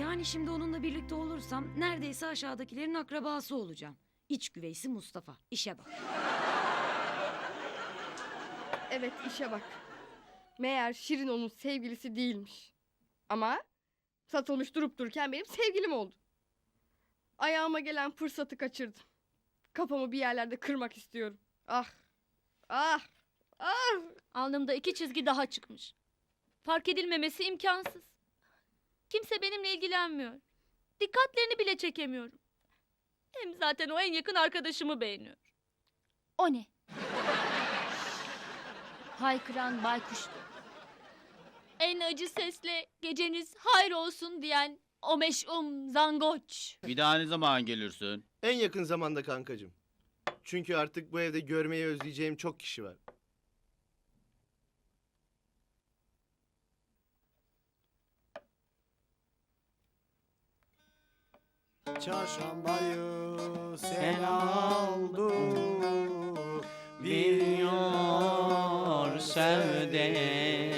Yani şimdi onunla birlikte olursam neredeyse aşağıdakilerin akrabası olacağım. İç güveysi Mustafa. İşe bak. Evet işe bak. Meğer Şirin onun sevgilisi değilmiş. Ama satılmış durup dururken benim sevgilim oldu. Ayağıma gelen fırsatı kaçırdım. Kafamı bir yerlerde kırmak istiyorum. Ah! Ah! Ah! Alnımda iki çizgi daha çıkmış. Fark edilmemesi imkansız. Kimse benimle ilgilenmiyor. Dikkatlerini bile çekemiyorum. Hem zaten o en yakın arkadaşımı beğeniyor. O ne? Haykıran baykuştu. En acı sesle geceniz hayır olsun diyen o meş'um zangoç. Bir daha ne zaman gelirsin? En yakın zamanda kankacığım. Çünkü artık bu evde görmeyi özleyeceğim çok kişi var. Çarşambayı sel aldı. Biliyor sevdim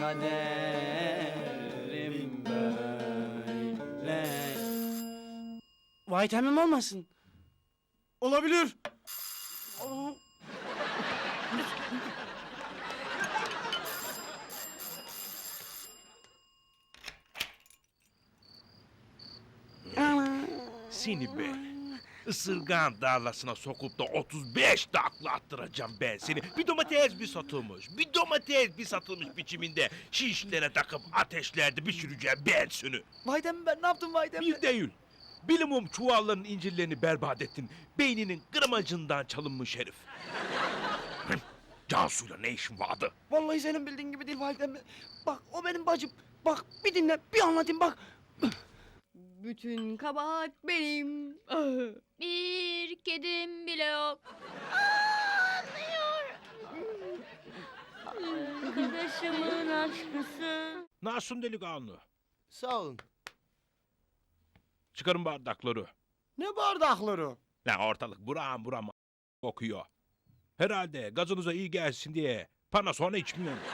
Kaderim böyle Vitamin olmasın? Olabilir. Seni ben. Isırgan darlasına sokup da 35 takla attıracağım ben seni. Bir domates bir satılmış, bir domates bir satılmış biçiminde şişlere takıp ateşlerde pişireceğim ben seni. Vitamin ben ne yaptım Vitamin? Bir değil. Bilimum çuvalların incirlerini berbat ettin. Beyninin kırmacından çalınmış herif. Hı, Cansu'yla ne işin vardı? Vallahi senin bildiğin gibi değil Vitamin. Bak o benim bacım. Bak bir dinle bir anlatayım bak. Bütün kabahat benim. Bir kedim bile yok. Ağlıyor. Arkadaşımın aşkısı. Nasılsın delikanlı? Sağ olun. Çıkarın bardakları. Ne bardakları? Lan ortalık buram buram kokuyor. Herhalde gazınıza iyi gelsin diye panasona içmiyorsunuz.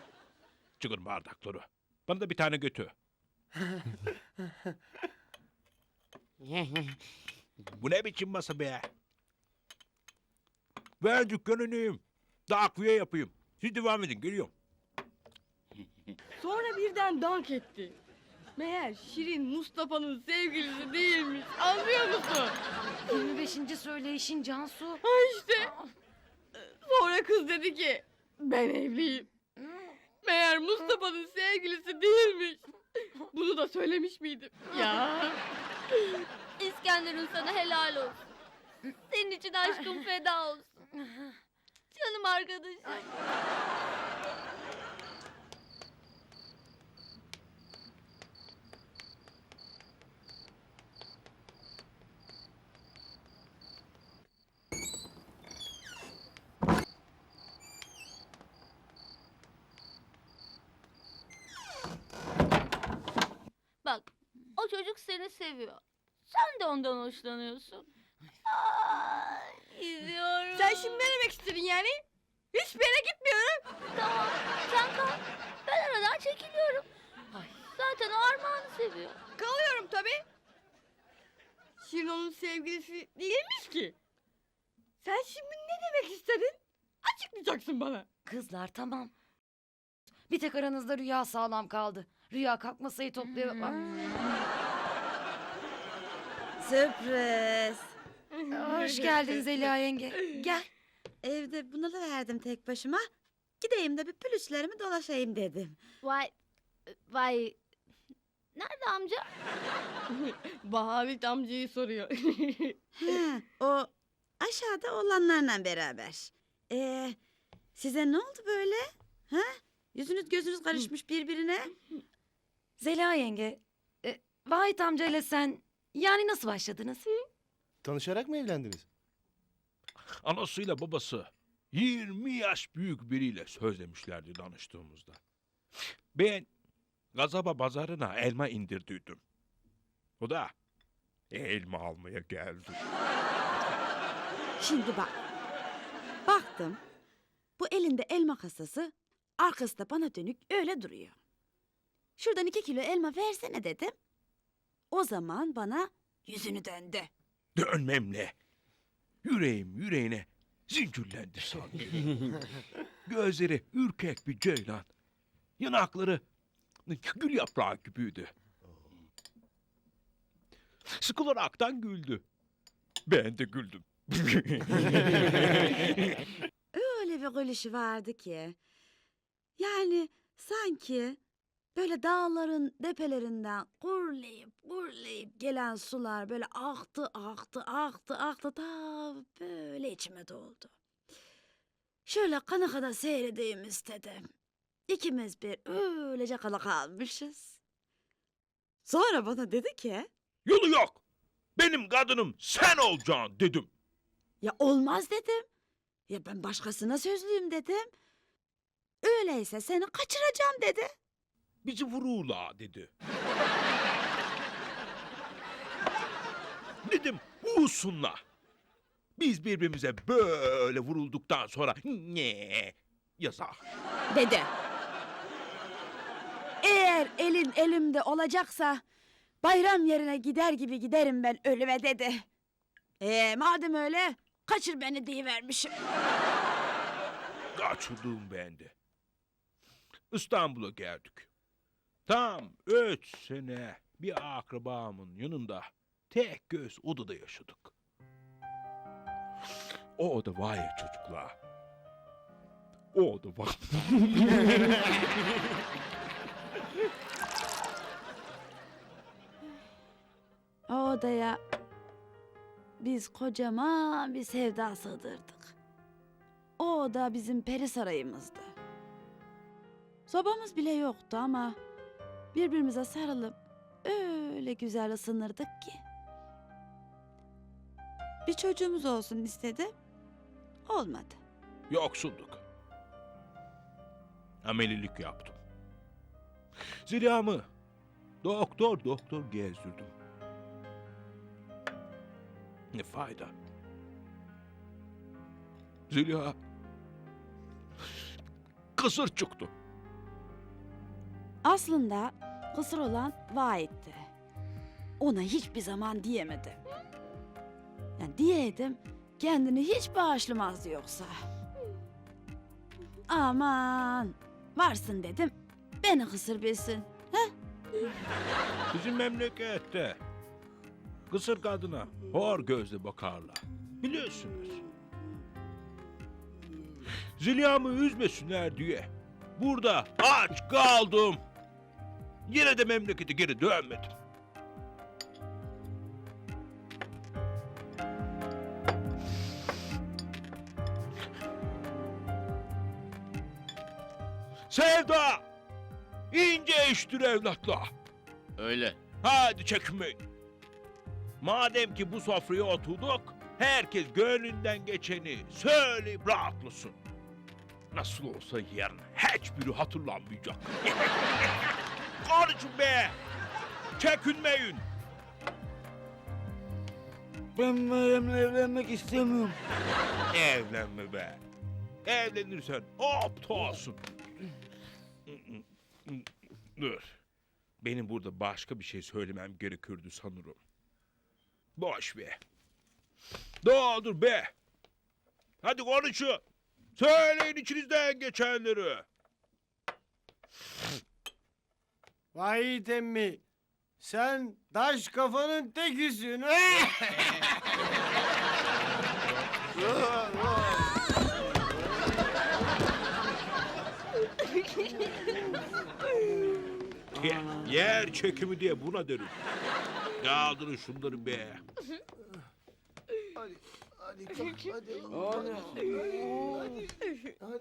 Çıkın bardakları. Bana da bir tane götü. Bu ne biçim masa be? Ben dükkanınıyım. Takviye yapayım. Siz devam edin geliyorum. Sonra birden dank etti. Meğer Şirin Mustafa'nın sevgilisi değilmiş. Anlıyor musun? 25. söyleyişin Cansu. Ha işte. Sonra kız dedi ki ben evliyim. Meğer Mustafa'nın sevgilisi değilmiş. Bunu da söylemiş miydim? Ya. İskenderun sana helal olsun. Senin için aşkım feda olsun. Canım arkadaşım. Bak, o çocuk seni seviyor. Sen de ondan hoşlanıyorsun. Ay, izliyorum. Sen şimdi ne demek istedin yani? Hiçbir yere gitmiyorum. Tamam, sen kal. Ben aradan çekiliyorum. Ay, zaten o Armağan'ı seviyor. Kalıyorum tabii. Şirin onun sevgilisi değilmiş ki. Sen şimdi ne demek istedin? Açıklayacaksın bana. Kızlar tamam. Bir tek aranızda Rüya sağlam kaldı. Rüya kalk masayı toplayalım. Sürpriz. Hoş geldin Zeliha yenge. Gel. Evde bunalıverdim tek başıma. Gideyim de bir pülüçlerimi dolaşayım dedim. Vay, vay. Nerede amca? Bahavit amcayı soruyor. He, o aşağıda olanlarla beraber. Ee, size ne oldu böyle? Ha? Yüzünüz gözünüz karışmış birbirine. Zeliha yenge. E, Vahit amcayla sen yani nasıl başladınız? Tanışarak mı evlendiniz? Anasıyla babası 20 yaş büyük biriyle sözlemişlerdi danıştığımızda. Ben Gazaba pazarına elma indirdiydim. O da elma almaya geldi. Şimdi bak. Baktım. Bu elinde elma kasası arkası da bana dönük öyle duruyor. Şuradan iki kilo elma versene dedim. O zaman bana yüzünü döndü. Dönmemle yüreğim yüreğine zincirlendi sanki. Gözleri ürkek bir ceylan. Yanakları gül yaprağı gibiydi. Sıkılaraktan güldü. Ben de güldüm. Öyle bir gülüşü vardı ki. Yani sanki böyle dağların depelerinden gurlayıp gurlayıp gelen sular böyle aktı aktı aktı aktı ta böyle içime doldu. Şöyle kana kana seyredeyim istedim. İkimiz bir öylece kala kalmışız. Sonra bana dedi ki Yolu yok. Benim kadınım sen olacaksın dedim. ya olmaz dedim. Ya ben başkasına sözlüyüm dedim. Öyleyse seni kaçıracağım dedi. Bizi vururlar dedi. Dedim vursunlar. Biz birbirimize böyle vurulduktan sonra ne yazar. Dedi. Eğer elin elimde olacaksa bayram yerine gider gibi giderim ben ölüme dedi. Ee, madem öyle kaçır beni diyivermişim. Kaçırdım ben de. İstanbul'a geldik. Tam üç sene bir akrabamın yanında tek göz odada yaşadık. O oda var ya çocuklar. O oda var. O odaya biz kocaman bir sevda sığdırdık. O oda bizim peri sarayımızdı. Sobamız bile yoktu ama birbirimize sarılıp öyle güzel ısınırdık ki. Bir çocuğumuz olsun istedim. Olmadı. Yoksulduk. Amelilik yaptım. Zilhamı doktor doktor gezdirdim. Ne fayda? Zeliha kısır çıktı. Aslında kısır olan Vahit'ti. Ona hiçbir zaman diyemedim. Yani diyeydim kendini hiç bağışlamazdı yoksa. Aman varsın dedim beni kısır bilsin. Bizim memlekette kısır kadına hor gözle bakarlar. Biliyorsunuz. Zilhamı üzmesinler diye. Burada aç kaldım. Yine de memlekete geri dönmedim. Sevda! ince iştir evlatlar. Öyle. Hadi çekinmeyin. Madem ki bu sofraya oturduk, herkes gönlünden geçeni söyleyip rahatlasın. Nasıl olsa yarın hiçbiri hatırlanmayacak. Konuşun be! Çekinmeyin. Ben Meryem'le evlenmek istemiyorum. Evlenme be. Evlenirsen aptalsın. Dur. Benim burada başka bir şey söylemem gerekirdi sanırım. Boş be. Doğrudur be. Hadi konuşun. Söyleyin içinizden geçenleri. Vahit emmi. Sen taş kafanın tekisin. Ye- Yer çekimi diye buna derim. Kaldırın şunları be. Hadi kalk hadi.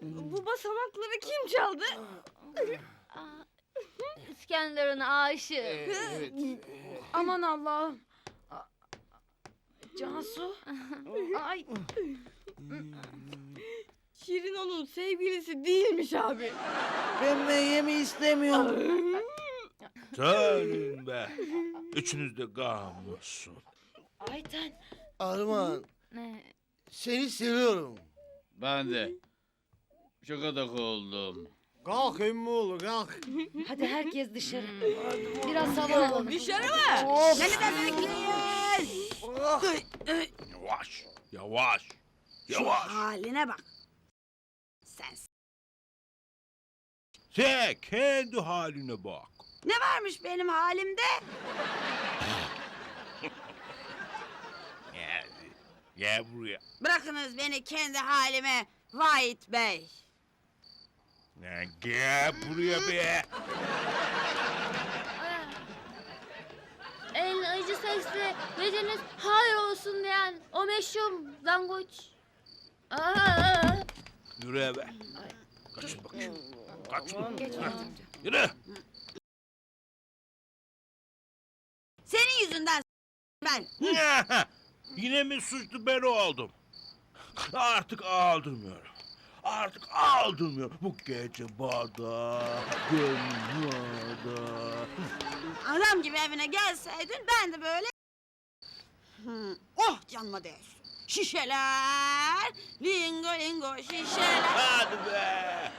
Bu basamakları kim çaldı? İskender'in aşığı. Evet. Aman Allah'ım. Cansu. Ay. Şirin onun sevgilisi değilmiş abi. Ben meyemi istemiyorum. Senin be. Üçünüz de gammazsın. Ayten. Arman seni seviyorum. Ben de. Çok adak oldum. Kalk emmi oğlu kalk. Hadi herkes dışarı. Biraz hava alalım. Dışarı mı? Beni de bekleyin. Yavaş. Yavaş. Şu Yavaş. haline bak. Sen Sen kendi haline bak. ne varmış benim halimde? Gel. Gel buraya. Bırakınız beni kendi halime Vahit Bey. Ya Gel buraya be. En acı sesle geceniz hayır olsun diyen o meşhur zangoç. Aa! Yürü eve. Kaçın bakayım. Kaçın. Yürü. Senin yüzünden ben. Yine mi suçlu ben oldum? Artık aldırmıyorum. Artık aldırmıyorum. Bu gece bağda, gönlüm bağda. Adam gibi evine gelseydin ben de böyle... Oh canıma değsin. Şişeler, lingo lingo şişeler. Hadi be.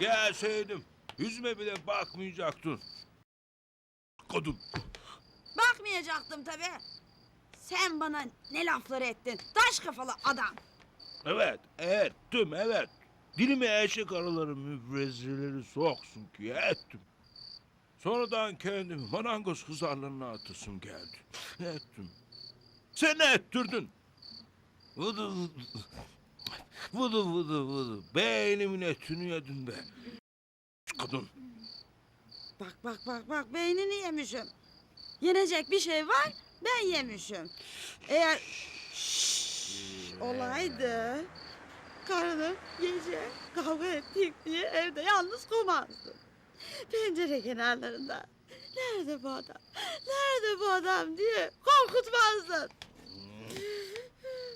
Gelseydim. Yüzüme bile bakmayacaktın. Kadın. Bakmayacaktım tabii. Sen bana ne laflar ettin? Taş kafalı adam. Evet, ettim, evet. Dilime eşek arıları mübrezzeleri soksun ki ettim. Sonradan kendimi marangoz hızarlarına atasım geldi. Ettim. Sen ettirdin. Vıdı vıdı. Vıdı vıdı vıdı. Beynimin etini yedin be. Kadın. Bak bak bak bak beynini yemişim. Yenecek bir şey var ben yemişim. Eğer Şşş olaydı karınım gece kavga ettik diye evde yalnız kovmazdım. Pencere kenarlarında nerede bu adam nerede bu adam diye korkutmazdın.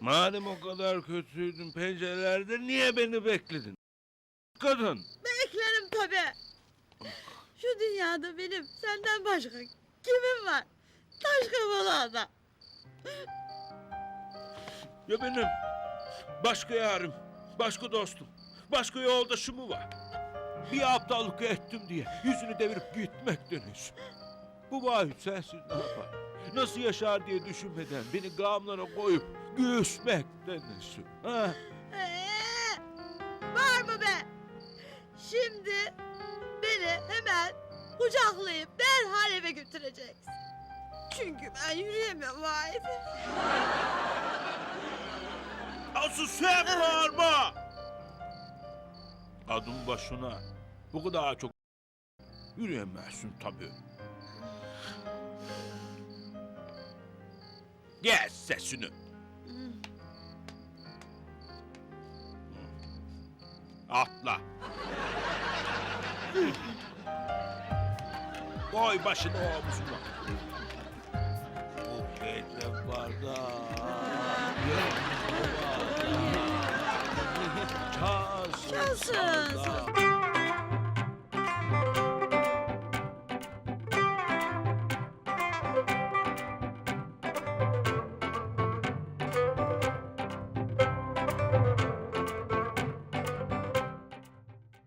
Madem o kadar kötüydün pencerelerde niye beni bekledin? Kadın. Beklerim tabii. Şu dünyada benim senden başka kimim var? Taş kafalı adam. Ya benim başka yarım, başka dostum, başka yoldaşım var? Bir aptallık ettim diye yüzünü devirip gitmek deniz. Bu vahit sensiz ne yapar? Nasıl yaşar diye düşünmeden beni gamlara koyup göğüsmek deniz. Ha? Ee, var mı be? Şimdi beni hemen kucaklayıp derhal eve götüreceksin. Çünkü ben yürüyemiyorum vahit. Asıl sen bağırma! Adım başına bu kadar çok yürüyemezsin tabii. Gel sesini. Atla. Koy başını omzuna. Bu gece barda. 是是。